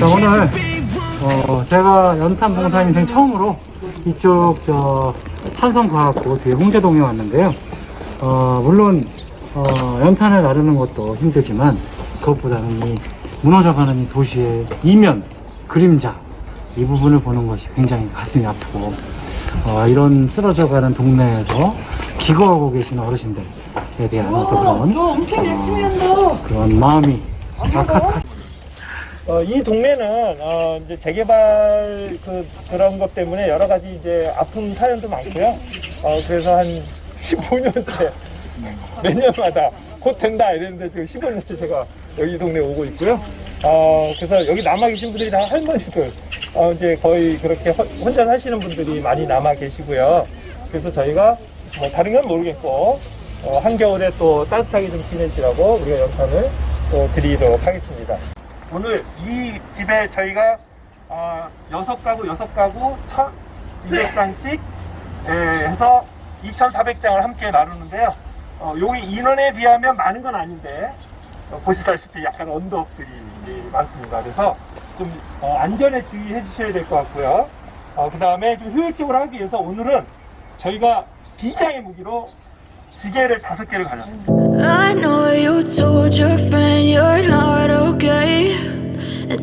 자, 오늘 어, 제가 연탄 봉사 인생 처음으로 이쪽 저 산성과학고 뒤에 홍제동에 왔는데요. 어, 물론 어, 연탄을 나르는 것도 힘들지만 그것보다는 이 무너져가는 이 도시의 이면 그림자 이 부분을 보는 것이 굉장히 가슴이 아프고 어, 이런 쓰러져가는 동네에서 기거하고 계신 어르신들에 대한 어떤 그런 너 엄청 열심히 한다. 그런 마음이 아카카 어, 이 동네는 어, 이제 재개발 그 그런 것 때문에 여러 가지 이제 아픈 사연도 많고요. 어, 그래서 한 15년째 매년마다 곧 된다 이랬는데 지금 15년째 제가 여기 동네 에 오고 있고요. 어, 그래서 여기 남아 계신 분들이 다 할머니들, 어, 이제 거의 그렇게 허- 혼자 사시는 분들이 많이 남아 계시고요. 그래서 저희가 뭐 다른 건 모르겠고 어, 한겨울에 또 따뜻하게 좀 지내시라고 우리가 연탄을 또 드리도록 하겠습니다. 오늘 이 집에 저희가 어, 여섯 가구 여섯 가구 1,200장씩 해서 2,400장을 함께 나누는데요. 어, 여기 인원에 비하면 많은 건 아닌데 어, 보시다시피 약간 언덕들이 많습니다. 그래서 좀 어, 안전에 주의해 주셔야 될 것 같고요. 그 다음에 좀 효율적으로 하기 위해서 오늘은 저희가 비장의 무기로 지게를 다섯 개를 가졌습니다.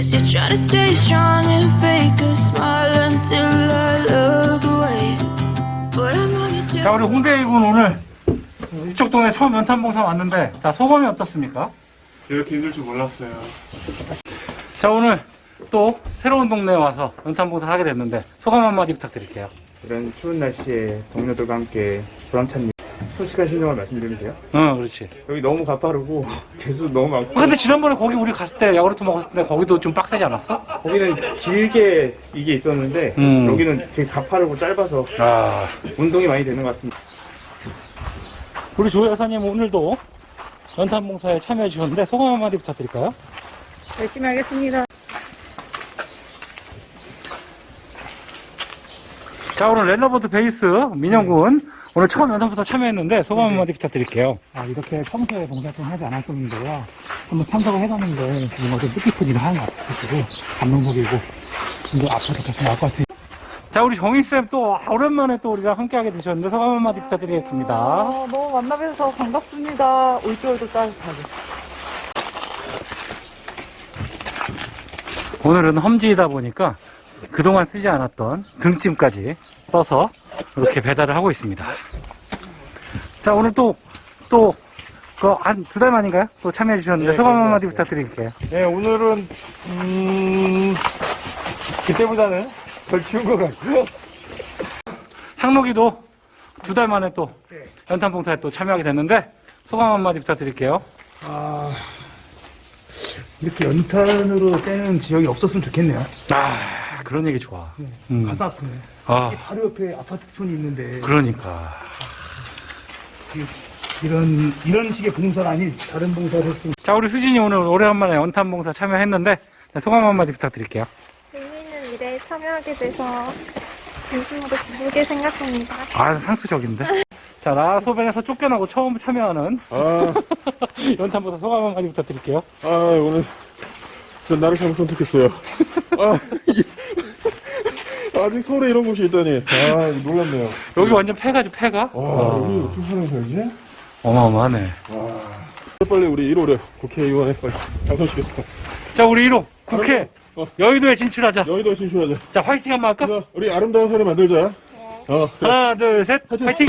Guess you're trying to stay strong and fake a smile until I look away. But I've known you too 자 우리 홍대이군 오늘 이쪽 동네 처음 연탄봉사 왔는데 자 소감이 어떻습니까? 이렇게 힘들 줄 몰랐어요. 자 오늘 또 새로운 동네에 와서 연탄봉사를 하게 됐는데 소감 한마디 부탁드릴게요 이런 추운 날씨에 동료들과 함께 보람찬 일, 솔직한 심정을 말씀드리면 돼요. 응 그렇지 여기 너무 가파르고 개수 너무 많고 아, 근데 지난번에 거기 우리 갔을 때 야구르트 먹었을 때 거기도 좀 빡세지 않았어? 거기는 길게 이게 있었는데 음. 여기는 되게 가파르고 짧아서 아 운동이 많이 되는 것 같습니다. 우리 조 여사님 오늘도 연탄 봉사에 참여해 주셨는데 소감 한마디 부탁드릴까요? 열심히 하겠습니다. 자 오늘 랜더버드 베이스 민영군 오늘 처음 연탄봉사 참여했는데 소감 한마디 부탁드릴게요 아, 이렇게 평소에 봉사활동 하지 않았었는데요. 한번 참석을 해봤는데 뭔가 좀 뜻깊은 일을 하는 것 같아가지고 감동적이고 이제 앞으로 계속 나올 것 같아요. 자 우리 정희쌤 또 오랜만에 또 우리랑 함께하게 되셨는데 소감 한마디 부탁드리겠습니다 아, 너무 만나뵈서 반갑습니다. 올겨울도 따뜻하게. 오늘은 험지이다 보니까 그동안 쓰지 않았던 등짐까지 써서 이렇게 배달을 하고 있습니다. 자, 오늘 또, 또, 그, 한두 달 만인가요? 또 참여해 주셨는데 네, 소감 네, 한마디 네. 부탁드릴게요. 네, 오늘은 음, 그때보다는 덜 추운 것 같고요. 상록이도 두 달 만에 또 연탄 봉사에 또 참여하게 됐는데 소감 한마디 부탁드릴게요. 아, 이렇게 연탄으로 떼는 지역이 없었으면 좋겠네요. 아, 그런 얘기 좋아. 음. 가슴 아프네. 아, 바로 옆에 아파트촌이 있는데 그러니까. 이런 이런 식의 봉사가 아닌 다른 봉사를 했으면 자, 우리 수진이 오늘 오래간만에 연탄 봉사 참여했는데 자, 소감 한마디 부탁드릴게요. 의미 있는 일에 참여하게 돼서 진심으로 기쁘게 생각합니다. 아, 상투적인데. 자, 라소벤에서 쫓겨나고 처음 참여하는 아, 연탄보다 소감 한마디 부탁드릴게요. 아 오늘 전 나를 잘못 선택했어요. 아, 이게- 아직 서울에 이런 곳이 있다니. 아, 놀랍네요. 여기 완전 폐가죠, 폐가? 와, 와, 여기 어떻게 사는 거지? 어마어마하네. 빨리 우리 1호래 국회의원에 빨리 당선시켰어. 자, 우리 1호 국회 어. 여의도에 진출하자. 여의도 진출하자. 자, 화이팅 한번 할까? 우리 아름다운 사회 만들자. 어, 그래. 하나, 둘, 셋, 화이팅! 화이팅!